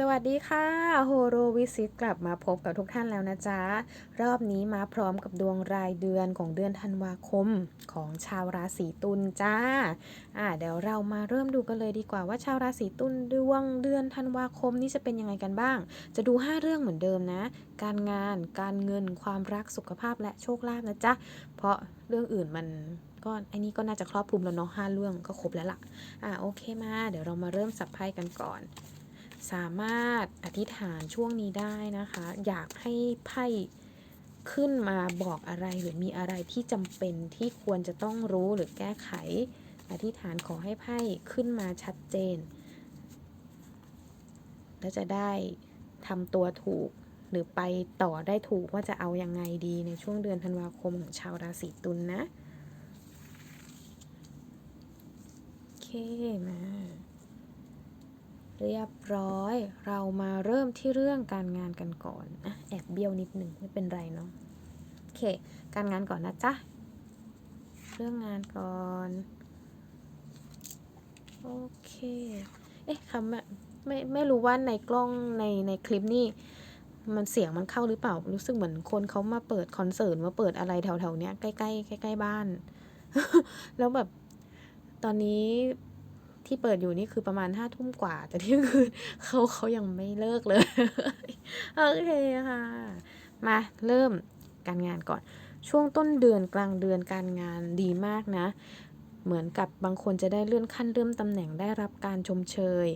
สวัสดีค่ะโฮโรวิซิตกลับมาพบกับทุกท่านแล้วนะจ๊ะ รอบนี้มาพร้อมกับดวงรายเดือนของเดือนธันวาคมของชาวราศีตุลจ้าอ่าเดี๋ยวเรามาเริ่มดูกันเลยดีกว่าว่าชาวราศีตุลดวงเดือนธันวาคมนี้จะเป็นยังไงกันบ้าง จะดู 5 เรื่องเหมือนเดิมนะ การงานการเงินความรักสุขภาพและโชคลาภนะจ๊ะเพราะเรื่องอื่นมันก็อันนี้ก็น่าจะครอบคลุมแล้วเนาะห้าเรื่องก็ครบแล้วล่ะอ่าโอเคมา เดี๋ยวเรามาเริ่มสับไพ่กันก่อน สามารถอธิษฐานช่วงนี้ได้นะคะ อยากให้ไพ่ขึ้นมาบอกอะไรหรือมีอะไรที่จำเป็นที่ควรจะต้องรู้หรือแก้ไข อธิษฐานขอให้ไพ่ขึ้นมาชัดเจน และจะได้ทำตัวถูกหรือไปต่อได้ถูกว่าจะเอายังไงดีในช่วงเดือนธันวาคมของชาวราศีตุลนนะ โอเคมา เรียบร้อย เรามาเริ่มที่เรื่องการงานกันก่อนนะแอบเบี้ยวนิดหนึ่งไม่เป็นไรเนาะโอเค การงานก่อนนะจ๊ะ เรื่องงานก่อน โอเค เอ๊ะคำอะไม่ไม่รู้ว่าในกล้องในในคลิปนี่มันเสียงมันเข้าหรือเปล่า รู้สึกเหมือนคนเขามาเปิดคอนเสิร์ตมาเปิดอะไรแถวๆเนี้ยใกล้ๆใกล้ๆบ้าน แล้วแบบตอนนี้ ที่เปิดอยู่นี่คือประมาณห้าทุ่มกว่า แต่ที่คืนเขาเขายังไม่เลิกเลย โอเคค่ะ มาเริ่มการงานก่อน ช่วงต้นเดือนกลางเดือนการงานดีมากนะ เหมือนกับบางคนจะได้เลื่อนขั้นเลื่อนตำแหน่งได้รับการชมเชย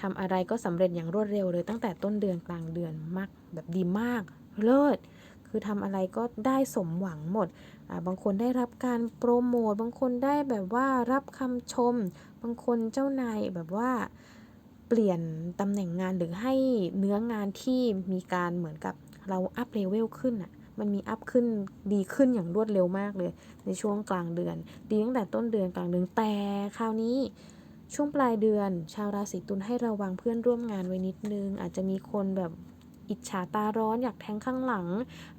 ทำอะไรก็สำเร็จอย่างรวดเร็วเลย ตั้งแต่ต้นเดือนกลางเดือนมากแบบดีมากเลิศคือทำอะไรก็ได้สมหวังหมด บางคนได้รับการโปรโมท บางคนได้แบบว่ารับคำชม บางคนเจ้านายแบบว่าเปลี่ยนตำแหน่งงานหรือให้เนื้องานที่มีการเหมือนกับเราอัพเลเวลขึ้นอะ่ะมันมีอัพขึ้นดีขึ้นอย่างรวดเร็วมากเลย ในช่วงกลางเดือน ดีตั้งแต่ต้นเดือนกลางเดือนแต่คราวนี้ช่วงปลายเดือน ชาวราศีตุลให้ระวังเพื่อนร่วมงานไว้นิดนึง อาจจะมีคนแบบอิจฉาตาร้อนอยากแทงข้างหลัง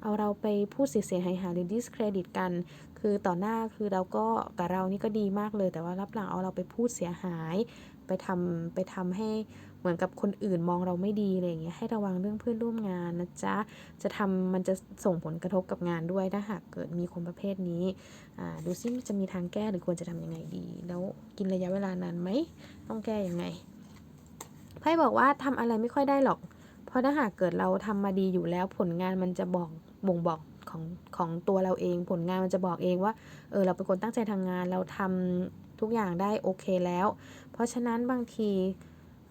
เอาเราไปพูดเสียหายหาหรือ discredit กัน คือต่อหน้าคือเราก็กับเรานี่ก็ดีมากเลย แต่ว่ารับหลังเอาเราไปพูดเสียหาย ไปทำไปทำให้เหมือนกับคนอื่นมองเราไม่ดีอะไรอย่างเงี้ยให้ระวังเรื่องเพื่อนร่วมงานนะจ๊ะจะทำมันจะส่งผลกระทบกับงานด้วยถ้าหากเกิดมีคนประเภทนี้อ่าดูซิจะมีทางแก้หรือควรจะทำยังไงดี แล้วกินระยะเวลานานไหมต้องแก้ยังไงไพ่บอกว่าทำอะไรไม่ค่อยได้หรอก เพราะถ้าหากเกิดเราทำมาดีอยู่แล้วผลงานมันจะบอกบ่งบอก ของของตัวเราเอง ผลงานมันจะบอกเองว่า เออเราเป็นคนตั้งใจทำงาน เราทำทุกอย่างได้โอเคแล้ว เพราะฉะนั้นบางที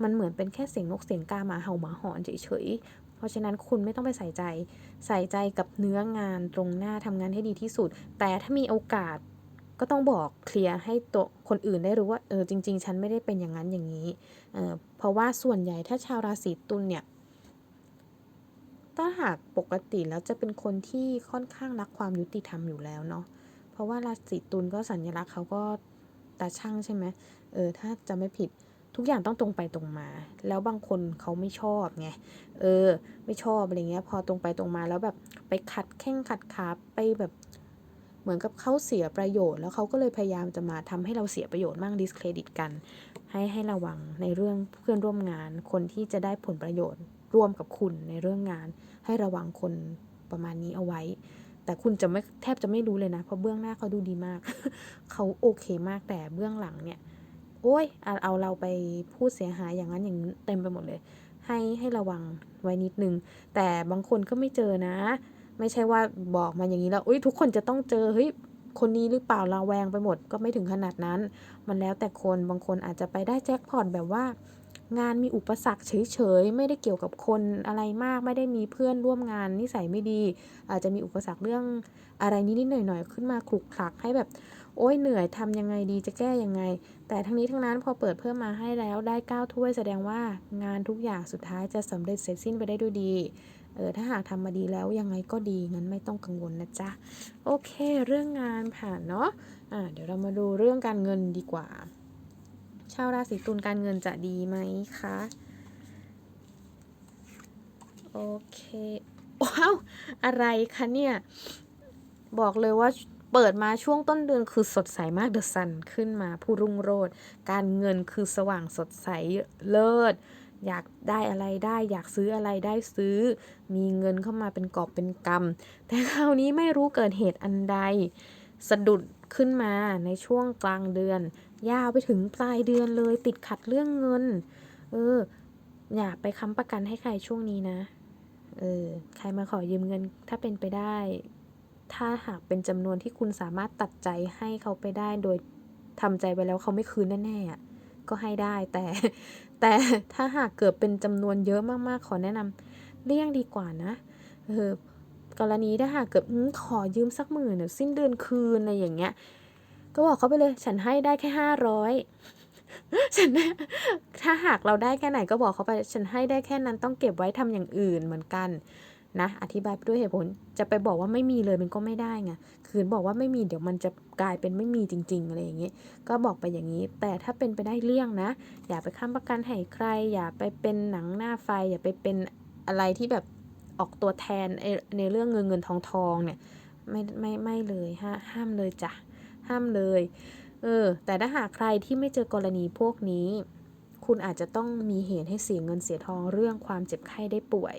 มันเหมือนเป็นแค่เสียงนกเสียงกาหมาเห่าหมาหอนเฉยๆ เพราะฉะนั้นคุณไม่ต้องไปใส่ใจ ใส่ใจกับเนื้องานตรงหน้าทำงานให้ดีที่สุด แต่ถ้ามีโอกาสก็ต้องบอกเคลียร์ให้ตัวคนอื่นได้รู้ว่าเออจริง ๆ ฉันไม่ได้เป็นอย่างนั้นอย่างนี้เออเพราะว่าส่วนใหญ่ถ้าชาวราศีตุลเนี่ย ถ้าหากปกติแล้วจะเป็นคนที่ค่อนข้างรักความยุติธรรมอยู่แล้วเนาะ เพราะว่าราศีตุลก็สัญลักษณ์เขาก็ตาช่างใช่ไหมเออ ถ้าจะไม่ผิดทุกอย่างต้องตรงไปตรงมา แล้วบางคนเขาไม่ชอบไง เออ ไม่ชอบอะไรเงี้ย พอตรงไปตรงมาแล้วแบบไปขัดแข้งขัดขาไปแบบเหมือนกับเขาเสียประโยชน์ แล้วเขาก็เลยพยายามจะมาทำให้เราเสียประโยชน์มั่งดิสเครดิตกัน ให้ให้ระวังในเรื่องเพื่อนร่วมงานคนที่จะได้ผลประโยชน์ ร่วมกับคุณในเรื่องงาน ให้ระวังคนประมาณนี้เอาไว้ แต่คุณจะไม่แทบจะไม่รู้เลยนะ เพราะเบื้องหน้าเขาดูดีมาก เขาโอเคมากแต่เบื้องหลังเนี่ย โอ้ยเอาเอาเราไปพูดเสียหายอย่างนั้นอย่างนี้เต็มไปหมดเลย ให้ให้ระวังไว้นิดนึง แต่บางคนก็ไม่เจอนะ ไม่ใช่ว่าบอกมาอย่างนี้แล้วอุ้ยทุกคนจะต้องเจอเฮ้ยคนนี้หรือเปล่าระแวงไปหมดก็ไม่ถึงขนาดนั้น มันแล้วแต่คนบางคนอาจจะไปได้แจ็คพอตแบบว่า งานมีอุปสรรคเฉยๆ ไม่ได้เกี่ยวกับคนอะไรมาก ไม่ได้มีเพื่อนร่วมงานนิสัยไม่ดี อาจจะมีอุปสรรคเรื่องอะไรนิดๆหน่อยๆ ขึ้นมาคลุกคลักให้แบบ โอ้ยเหนื่อยทำยังไงดีจะแก้ยังไง แต่ทั้งนี้ทั้งนั้นพอเปิดเพิ่มมาให้แล้วได้9ก้าถ้วยแสดงว่างานทุกอย่างสุดท้ายจะสำเร็จเสร็จสิ้นไปได้ด้วยดีเออถ้าหากทำมาดีแล้วยังไงก็ดีงั้นไม่ต้องกังวลนะจ๊ะโอเค เรื่องงานผ่านเนาะอ่าเดี๋ยวเรามาดูเรื่องการเงินดีกว่า ชาวราศีตุลการเงินจะดีไหมคะ โอเค ว้าว อะไรคะเนี่ย บอกเลยว่าเปิดมาช่วงต้นเดือนคือสดใสมากเดอะซันขึ้นมาผู้รุ่งโรจน์การเงินคือสว่างสดใสเลิศ อยากได้อะไรได้ อยากซื้ออะไรได้ซื้อ มีเงินเข้ามาเป็นกอบเป็นกำแต่คราวนี้ไม่รู้เกิดเหตุอันใด สะดุดขึ้นมาในช่วงกลางเดือน ยาวไปถึงปลายเดือนเลย ติดขัดเรื่องเงิน เออ อย่าไปค้ำประกันให้ใครช่วงนี้นะ เออ ใครมาขอยืมเงิน ถ้าเป็นไปได้ ถ้าหากเป็นจำนวนที่คุณสามารถตัดใจให้เขาไปได้ โดยทำใจไปแล้วเขาไม่คืนแน่ๆอะก็ให้ได้แต่แต่ถ้าหากเกิดเป็นจำนวนเยอะมากๆ ขอแนะนำเลี่ยงดีกว่านะเออกรณีถ้าหากเกิดขอยืมสักหมื่นเดี๋ยวสิ้นเดือนคืนอะไรอย่างเงี้ย ก็บอกเขาไปเลย ฉันให้ได้แค่ห้าร้อยฉันถ้าหากเราได้แค่ไหนก็บอกเขาไปฉันให้ได้แค่นั้นต้องเก็บไว้ทำอย่างอื่นเหมือนกันนะอธิบายไปด้วยเหตุผลจะไปบอกว่าไม่มีเลยมันก็ไม่ได้ไงคืนบอกว่าไม่มีเดี๋ยวมันจะกลายเป็นไม่มีจริง ๆ อะไรอย่างเงี้ยก็บอกไปอย่างนี้ แต่ถ้าเป็นไปได้เลี่ยงนะ อย่าไปค้ำประกันให้ใคร อย่าไปเป็นหนังหน้าไฟ อย่าไปเป็นอะไรที่แบบออกตัวแทนในเรื่องเงินเงินทองทองเนี่ยไม่ไม่ไม่เลยฮะห้ามเลยจ้ะ ห้ามเลย เออ แต่ถ้าหากใครที่ไม่เจอกรณีพวกนี้ คุณอาจจะต้องมีเหตุให้เสียเงินเสียทองเรื่องความเจ็บไข้ได้ป่วย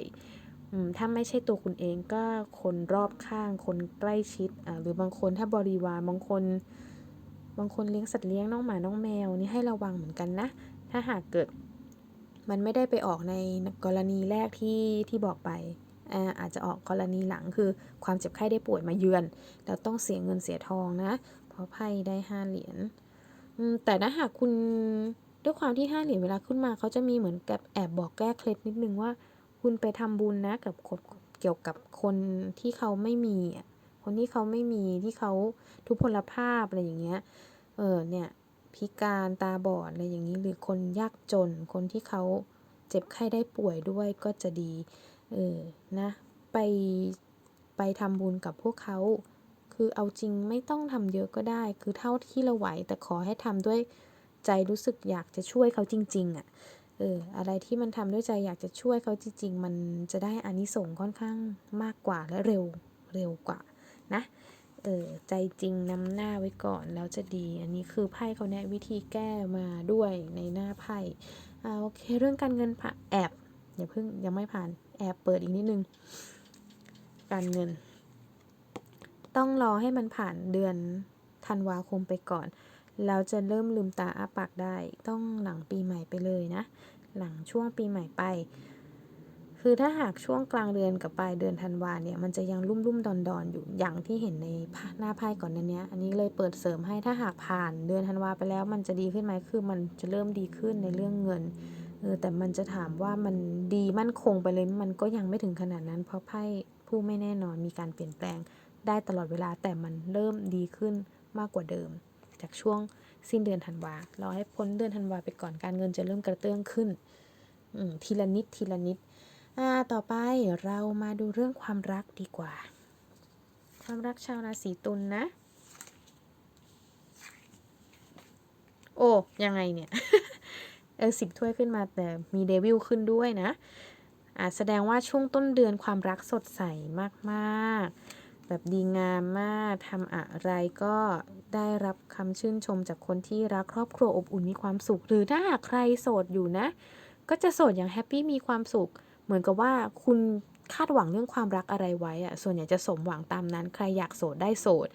อืมถ้าไม่ใช่ตัวคุณเองก็คนรอบข้าง คนใกล้ชิดอ่าหรือบางคนถ้าบริวาร บางคน บางคนเลี้ยงสัตว์เลี้ยงน้องหมา น้องแมวนี่ให้ระวังเหมือนกันนะ ถ้าหากเกิดมันไม่ได้ไปออกในกรณีแรกที่ที่บอกไปอาอาจจะออกกรณีหลังคือความเจ็บไข้ได้ป่วยมาเยือน แล้วต้องเสียเงินเสียทองนะ เพราะไพ่ได้ห้าเหรียญแต่ถ้าหากคุณด้วยความที่ห้าเหรียญเวลาขึ้นมาเขาจะมีเหมือนกับแอบบอกแก้เคล็ดนิดนึงว่า คุณไปทำบุญนะกับคนเกี่ยวกับคนที่เขาไม่มีคนที่เขาไม่มีที่เขาทุพพลภาพอะไรอย่างเงี้ย เออเนี่ยพิการตาบอดอะไรอย่างนี้หรือคนยากจน คนที่เขาเจ็บไข้ได้ป่วยด้วยก็จะดี เออนะ ไปไปทำบุญกับพวกเขา คือเอาจริงไม่ต้องทำเยอะก็ได้ คือเท่าที่เราไหว แต่ขอให้ทำด้วยใจรู้สึกอยากจะช่วยเขาจริง ๆอะเอออะไรที่มันทำด้วยใจอยากจะช่วยเขาจริง ๆ มันจะได้อานิสงส์ค่อนข้างมากกว่าและเร็วเร็วกว่านะเออใจจริงนำหน้าไว้ก่อนแล้วจะดี อันนี้คือไพ่เขาแนะวิธีแก้มาด้วยในหน้าไพ่อ่าโอเคเรื่องการเงินผ่าแอบอย่าเพิ่งยังไม่ผ่านแอบเปิดอีกนิดนึง การเงิน ต้องรอให้มันผ่านเดือนธันวาคมไปก่อน แล้วจะเริ่มลืมตาอ้าปากได้ ต้องหลังปีใหม่ไปเลยนะ หลังช่วงปีใหม่ไป คือถ้าหากช่วงกลางเดือนกับปลายเดือนธันวาเนี่ย มันจะยังรุ่มรุ่มดอนดอนอยู่อย่างที่เห็นในหน้าไพ่ก่อนนั้นเนี้ย อันนี้เลยเปิดเสริมให้ถ้าหากผ่านเดือนธันวาไปแล้ว มันจะดีขึ้นไหมคือมันจะเริ่มดีขึ้นในเรื่องเงินเออแต่มันจะถามว่ามันดีมั่นคงไปเลยมันก็ยังไม่ถึงขนาดนั้น เพราะไพ่ผู้ไม่แน่นอนมีการเปลี่ยนแปลง ได้ตลอดเวลาแต่มันเริ่มดีขึ้นมากกว่าเดิม จากช่วงสิ้นเดือนธันวาเรอให้พ้นเดือนธันวาไปก่อนการเงินจะเริ่มกระเตื้องขึ้นทีละนิดทีละนิดต่อไปเรามาดูเรื่องความรักดีกว่า ความรักชาวราศีตุลนนะ โอ้ยังไงเนี่ย เออสิบถ้วยขึ้นมาแต่มีเดวิลขึ้นด้วยนะอ่าแสดงว่าช่วงต้นเดือนความรักสดใสมากๆ แบบดีงามมากทำอะไรก็ได้รับคำชื่นชมจากคนที่รักครอบครัวอบอุ่นมีความสุข หรือถ้าหากใครโสดอยู่นะ ก็จะโสดอย่างแฮปปี้มีความสุข เหมือนกับว่าคุณคาดหวังเรื่องความรักอะไรไว้อะส่วนใหญ่จะสมหวังตามนั้น ใครอยากโสดได้โสด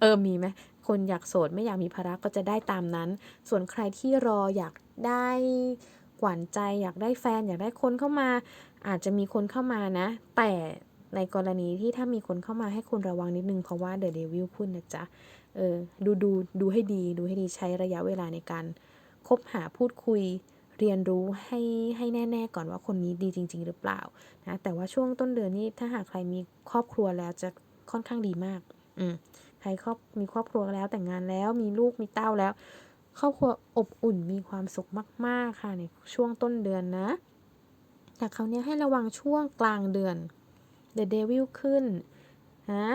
เออมีไหมคนอยากโสดไม่อยากมีภาระก็จะได้ตามนั้น ส่วนใครที่รออยากได้หวานใจอยากได้แฟนอยากได้คนเข้ามา อาจจะมีคนเข้ามานะ แต่ ในกรณีที่ถ้ามีคนเข้ามาให้คุณระวังนิดนึง เพราะว่าเดอะเดวิลพูดนะจ๊ะ เออ ดูดูดูให้ดี ดูให้ดีใช้ระยะเวลาในการคบหาพูดคุยเรียนรู้ให้ให้แน่ ๆ ก่อนว่าคนนี้ดีจริง ๆ หรือเปล่านะแต่ว่าช่วงต้นเดือนนี้ถ้าหากใครมีครอบครัวแล้วจะค่อนข้างดีมากอืมใครครอบมีครอบครัวแล้วแต่งงานแล้วมีลูกมีเต้าแล้ว ครอบครัวอบอุ่นมีความสุขมาก ๆ ค่ะในช่วงต้นเดือนนะแต่คราวนี้ให้ระวังช่วงกลางเดือน The Devil ขึ้นนะ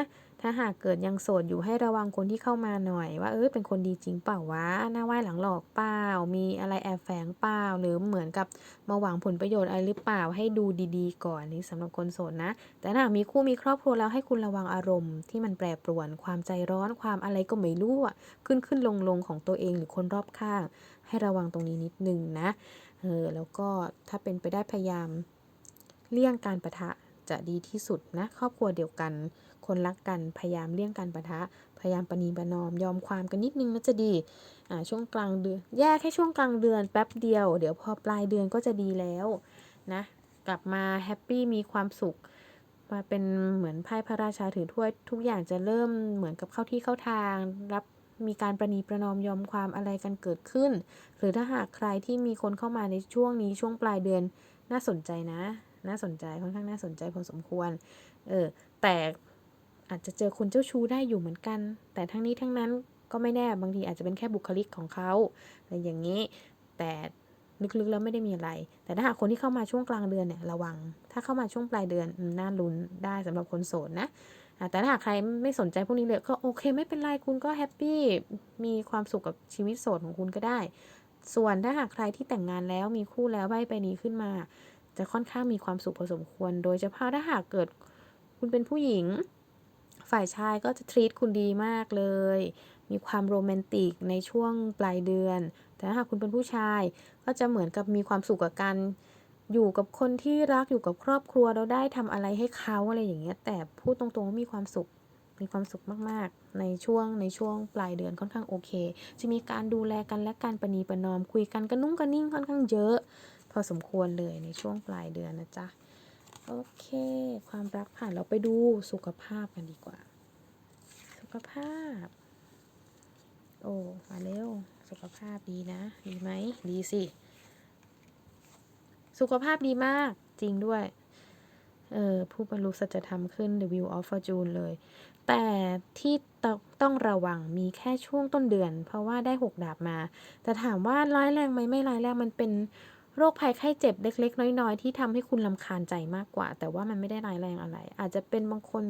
ถ้าหากเกิดยังโสดอยู่ให้ระวังคนที่เข้ามาหน่อย ว่าเออเป็นคนดีจริงเปล่าวะหน้าไหว้หลังหลอกเปล่า มีอะไรแอบแฝงเปล่า หรือเหมือนกับมาหวังผลประโยชน์อะไรหรือเปล่าให้ดูดีๆ ก่อนนี่สำหรับคนโสดนะ แต่ถ้าหากมีคู่มีครอบครัวแล้วให้คุณระวังอารมณ์ ที่มันแปรปรวน ความใจร้อนความอะไรก็ไม่รู้อะขึ้นขึ้นลงลงๆของตัวเองหรือคนรอบข้าง ให้ระวังตรงนี้นิดนึงนะเออแล้วก็ถ้าเป็นไปได้พยายามเลี่ยงการประทะ จะดีที่สุดนะครอบครัวเดียวกัน คนรักกันพยายามเลี่ยงการประทะ พยายามประนีประนอมยอมความกันนิดนึงน่าจะดีอ่าช่วงกลางเดือนแยกแค่ช่วงกลางเดือนแป๊บเดียว เดี๋ยวพอปลายเดือนก็จะดีแล้วนะกลับมาแฮปปี้มีความสุขมาเป็นเหมือนไพ่พระราชาถือถ้วยทุกอย่างจะเริ่มเหมือนกับเข้าที่เข้าทาง รับมีการประนีประนอมยอมความอะไรกันเกิดขึ้น หรือถ้าหากใครที่มีคนเข้ามาในช่วงนี้ช่วงปลายเดือนน่าสนใจนะ น่าสนใจค่อนข้างน่าสนใจพอสมควร เออ แต่อาจจะเจอคนเจ้าชู้ได้อยู่เหมือนกัน แต่ทั้งนี้ทั้งนั้นก็ไม่แน่บางทีอาจจะเป็นแค่บุคลิกของเขาอะไรอย่างนี้ แต่ลึกๆแล้วไม่ได้มีอะไร แต่ถ้าหากคนที่เข้ามาช่วงกลางเดือนเนี่ยระวัง ถ้าเข้ามาช่วงปลายเดือนน่าลุ้นได้สำหรับคนโสดนะแต่ถ้าหากใครไม่สนใจพวกนี้เลยก็โอเคไม่เป็นไรคุณก็แฮปปี้มีความสุขกับชีวิตโสดของคุณก็ได้ ส่วนถ้าหากใครที่แต่งงานแล้วมีคู่แล้วใบไปนี้ขึ้นมา จะค่อนข้างมีความสุขพอสมควร โดยเฉพาะถ้าหากเกิดคุณเป็นผู้หญิง ฝ่ายชายก็จะทรีตคุณดีมากเลย มีความโรแมนติกในช่วงปลายเดือน แต่ถ้าหากคุณเป็นผู้ชายก็จะเหมือนกับมีความสุขกับการอยู่กับคนที่รักอยู่กับครอบครัวเราได้ทำอะไรให้เขาอะไรอย่างเงี้ย แต่พูดตรงๆว่ามีความสุขมีความสุขมากๆ ในช่วงในช่วงปลายเดือนค่อนข้างโอเค จะมีการดูแลกันและการประนีประนอมคุยกันกระนุ่งกระนิ่งค่อนข้างเยอะ อสมควรเลยในช่วงปลายเดือนนะจ๊ะ โอเค ความรักผ่านเราไปดูสุขภาพกันดีกว่า สุขภาพ โอ้ มาเร็ว สุขภาพดีนะ ดีไหม ดีสิ สุขภาพดีมาก จริงด้วย เออ ผู้บรรลุสัจธรรมขึ้น The Wheel of Fortune เลย แต่ที่ต้องระวังมีแค่ช่วงต้นเดือน เพราะว่าได้หกดาบมา แต่ถามว่าร้ายแรงไหมไม่ร้ายแรงมันเป็น โรคภัยไข้เจ็บเล็ก ๆ น้อย ๆ ที่ทำให้คุณลำคาญใจมากกว่า แต่ว่ามันไม่ได้ร้ายแรงอะไร อาจจะเป็นบางคน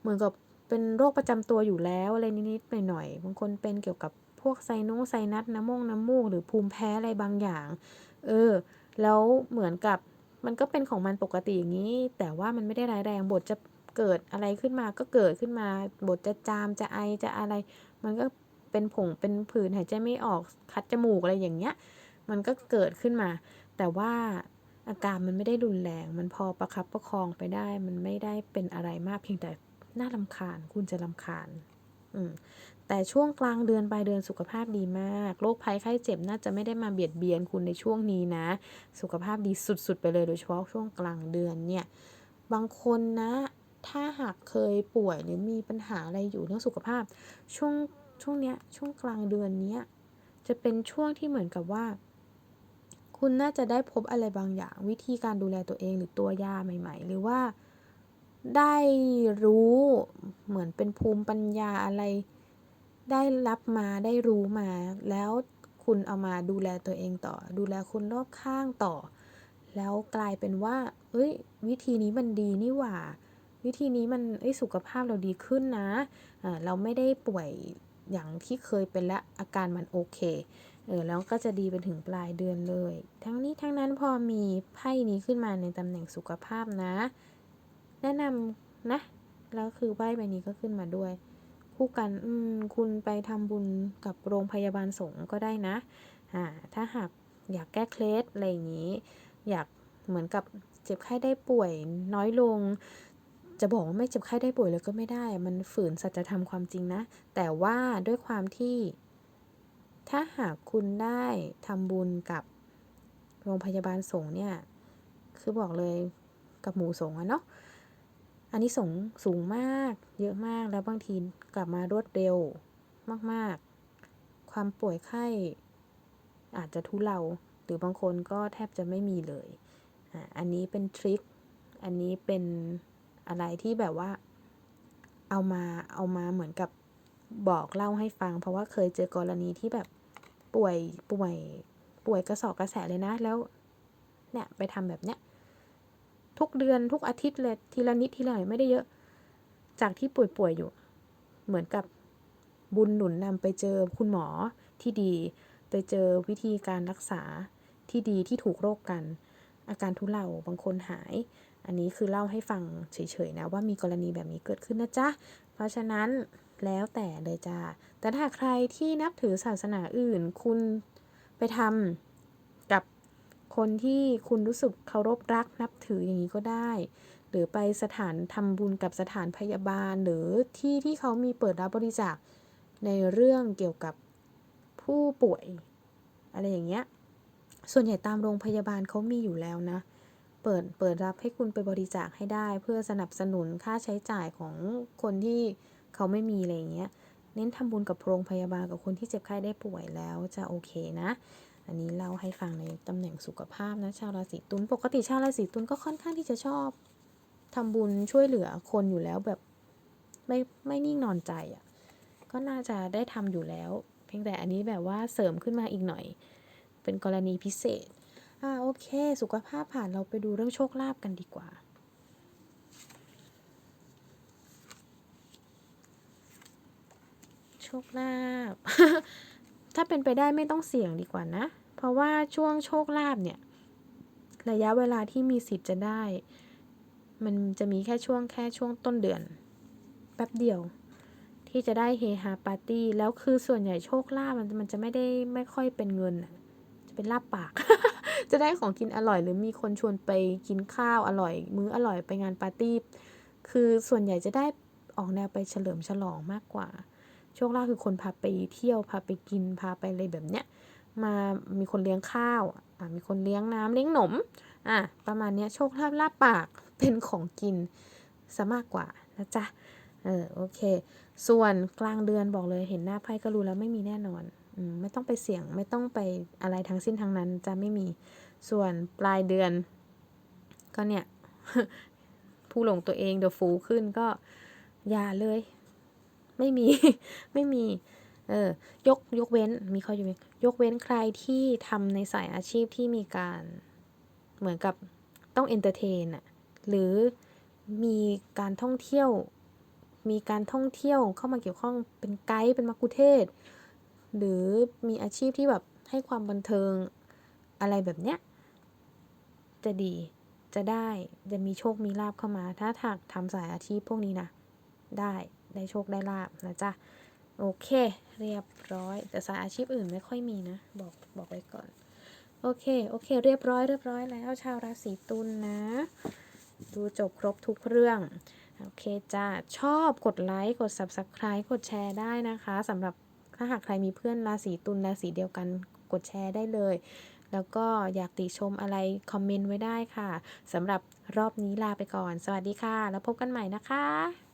เหมือนกับเป็นโรคประจำตัวอยู่แล้วอะไรนิดๆหน่อยๆบางคนเป็นเกี่ยวกับพวกไซนุงไซนัสน้ำมูกน้ำมูกหรือภูมิแพ้อะไรบางอย่าง เออ แล้วเหมือนกับมันก็เป็นของมันปกติอย่างนี้ แต่ว่ามันไม่ได้ร้ายแรงบทจะเกิดอะไรขึ้นมาก็เกิดขึ้นมา บทจะจามจะไอจะอะไร มันก็เป็นผงเป็นผื่นหายใจไม่ออกคัดจมูกอะไรอย่างเงี้ย มันก็เกิดขึ้นมา แต่ว่าอาการมันไม่ได้รุนแรง มันพอประคับประคองไปได้ มันไม่ได้เป็นอะไรมากเพียงแต่น่าลำคาญ คุณจะลำคาญอืมแต่ช่วงกลางเดือนปลายเดือนสุขภาพดีมาก โรคภัยไข้เจ็บน่าจะไม่ได้มาเบียดเบียนคุณในช่วงนี้นะ สุขภาพดีสุด ๆ ไปเลยโดยเฉพาะช่วงกลางเดือนเนี่ย บางคนนะ ถ้าหากเคยป่วยหรือมีปัญหาอะไรอยู่เรื่องสุขภาพ ช่วงช่วงเนี้ยช่วงกลางเดือนเนี้ยจะเป็นช่วงที่เหมือนกับว่า คุณน่าจะได้พบอะไรบางอย่าง วิธีการดูแลตัวเองหรือตัวยาใหม่ ๆ หรือว่าได้รู้เหมือนเป็นภูมิปัญญาอะไร ได้รับมาได้รู้มา แล้วคุณเอามาดูแลตัวเองต่อ ดูแลคนรอบข้างต่อ แล้วกลายเป็นว่า เอ้ย วิธีนี้มันดีนี่หว่า วิธีนี้มันเอ้ยสุขภาพเราดีขึ้นนะอ่าเราไม่ได้ป่วยอย่างที่เคยเป็นและอาการมันโอเค เออแล้วก็จะดีไปถึงปลายเดือนเลย ทั้งนี้ทั้งนั้นพอมีไพ่นี้ขึ้นมาในตำแหน่งสุขภาพนะ แนะนำนะ แล้วคือใบใบนี้ก็ขึ้นมาด้วย คู่กันอืมคุณไปทำบุญกับโรงพยาบาลสงฆ์ก็ได้นะอ่าถ้าหากอยากแก้เคล็ดอะไรอย่างนี้ อยากเหมือนกับเจ็บไข้ได้ป่วยน้อยลง จะบอกว่าไม่เจ็บไข้ได้ป่วยเลยก็ไม่ได้ มันฝืนสัจธรรมความจริงนะ แต่ว่าด้วยความที่ ถ้าหากคุณได้ทำบุญกับโรงพยาบาลสงฆ์เนี่ย คือบอกเลยกับหมู่สงฆ์อะเนาะ อันนี้สงสูงมาก เยอะมาก แล้วบางทีกลับมารวดเร็วมากๆ ความป่วยไข้อาจจะทุเลา หรือบางคนก็แทบจะไม่มีเลย อันนี้เป็นทริค อันนี้เป็นอะไรที่แบบว่า เอามา เอามาเหมือนกับบอกเล่าให้ฟัง เพราะว่าเคยเจอกรณีที่แบบ ป่วยป่วยป่วยกระสอบกระแสเลยนะ แล้วเนี่ยไปทำแบบเนี้ยทุกเดือนทุกอาทิตย์เลยทีละนิดทีละหน่อยไม่ได้เยอะ จากที่ป่วยๆอยู่ เหมือนกับบุญหนุนนำไปเจอคุณหมอที่ดี ไปเจอวิธีการรักษาที่ดีที่ถูกโรคกัน อาการทุเลาบางคนหาย อันนี้คือเล่าให้ฟังเฉยๆนะว่ามีกรณีแบบนี้เกิดขึ้นนะจ๊ะ เพราะฉะนั้น แล้วแต่เลยจ้า แต่ถ้าใครที่นับถือศาสนาอื่น คุณไปทำกับคนที่คุณรู้สึกเคารพรักนับถืออย่างนี้ก็ได้ หรือไปสถานทำบุญกับสถานพยาบาล หรือที่ที่เขามีเปิดรับบริจาคในเรื่องเกี่ยวกับผู้ป่วย อะไรอย่างเงี้ย ส่วนใหญ่ตามโรงพยาบาลเขามีอยู่แล้วนะ เปิดเปิดรับให้คุณไปบริจาคให้ได้ เพื่อสนับสนุนค่าใช้จ่ายของคนที่ เขาไม่มีอะไรอย่างเงี้ย เน้นทำบุญกับโรงพยาบาลกับคนที่เจ็บไข้ได้ป่วยแล้วจะโอเคนะ อันนี้เล่าให้ฟังในตำแหน่งสุขภาพนะชาวราศีตุลปกติชาวราศีตุลก็ค่อนข้างที่จะชอบทำบุญช่วยเหลือคนอยู่แล้วแบบไม่ไม่นิ่งนอนใจอะ่ะก็น่าจะได้ทำอยู่แล้ว เพียงแต่อันนี้แบบว่าเสริมขึ้นมาอีกหน่อย เป็นกรณีพิเศษอ่าโอเค สุขภาพผ่านเราไปดูเรื่องโชคลาภกันดีกว่า โชคลาภ ถ้าเป็นไปได้ไม่ต้องเสี่ยงดีกว่านะ เพราะว่าช่วงโชคลาภเนี่ย ระยะเวลาที่มีสิทธิ์จะได้ มันจะมีแค่ช่วงแค่ช่วงต้นเดือน แป๊บเดียว ที่จะได้เฮฮาปาร์ตี้ แล้วคือส่วนใหญ่โชคลาภมันมันจะไม่ได้ไม่ค่อยเป็นเงิน จะเป็นลาบปาก จะได้ของกินอร่อย หรือมีคนชวนไปกินข้าวอร่อย มื้ออร่อยไปงานปาร์ตี้ คือส่วนใหญ่จะได้ออกแนวไปเฉลิมฉลองมากกว่า โชคลาภคือคนพาไปเที่ยวพาไปกินพาไปอะไรแบบเนี้ยมามีคนเลี้ยงข้าวอะมีคนเลี้ยงน้ำเลี้ยงหนมอะประมาณเนี้ยโชคลาภลาบปากเป็นของกินซะมากกว่านะจ๊ะเออโอเค ส่วนกลางเดือนบอกเลยเห็นหน้าไพ่ก็รู้แล้วไม่มีแน่นอนอมไม่ต้องไปเสี่ยงไม่ต้องไปอะไรทั้งสิ้นทั้งนั้นจะไม่มีส่วนปลายเดือน ก็เนี่ยผู้หลงตัวเองเดี๋ยวฟูขึ้นก็อย่าเลย ไม่มีไม่มีเออยกยกเว้นมีข้อยกเว้นยกเว้นใครที่ทำในสายอาชีพที่มีการเหมือนกับต้องเอนเตอร์เทนอะหรือมีการท่องเที่ยว มีการท่องเที่ยวเข้ามาเกี่ยวข้องเป็นไกด์เป็นมักคุเทศ หรือมีอาชีพที่แบบให้ความบันเทิงอะไรแบบเนี้ยจะดีจะได้จะมีโชคมีลาบเข้ามา ถ้าถักทำสายอาชีพพวกนี้นะ ได้ ได้โชคได้ลาบนะจ๊ะ โอเค เรียบร้อย แต่สายอาชีพอื่นไม่ค่อยมีนะ บอกบอกไว้ก่อน โอเค โอเค เรียบร้อยเรียบร้อยแล้วชาวราศีตุลนนะ ดูจบครบทุกเรื่องโอเคจ้าชอบกดไลค์กด Subscribe กดแชร์ได้นะคะสำหรับถ้าหากใครมีเพื่อนราศีตุลราศีเดียวกันกดแชร์ได้เลย แล้วก็อยากติชมอะไร คอมเมนต์ไว้ได้ค่ะสำหรับรอบนี้ลาไปก่อน สวัสดีค่ะ แล้วพบกันใหม่นะคะ